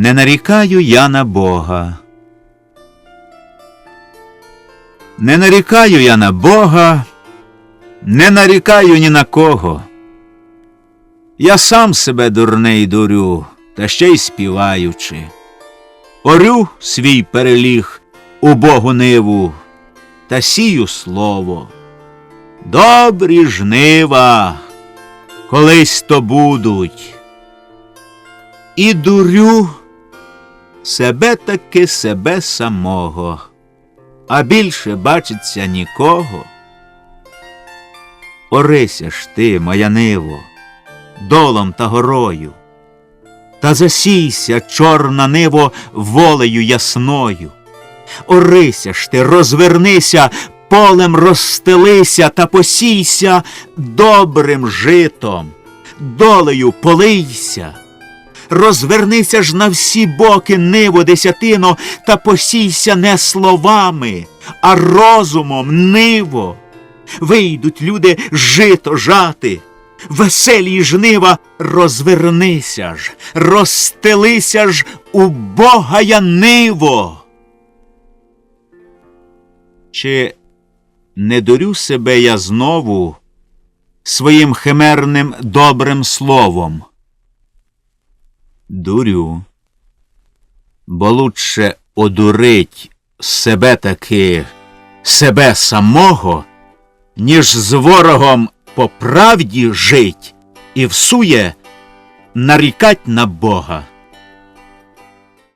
Не нарікаю я на Бога. Не нарікаю я на Бога, не нарікаю ні на кого. Я сам себе дурний дурю, та ще й співаючи. Орю свій переліг у Богу ниву, та сію слово. Добрі жнива, колись то будуть. І дурю себе таки себе самого, а більше бачиться нікого. Орися ж ти, моя ниво, долом та горою, та засійся, чорна ниво, волею ясною. Орися ж ти, розвернися, полем розстелися та посійся добрим житом, долею полийся. Розвернися ж на всі боки ниво десятино та посійся не словами, а розумом ниво. Вийдуть люди жито жати, веселі жнива, розвернися ж, розстелися ж у Бога я ниво. Чи не дурю себе я знову своїм химерним добрим словом? Дурю. Бо лучше одурить себе таки, себе самого, ніж з ворогом по правді жить і всує нарікать на Бога.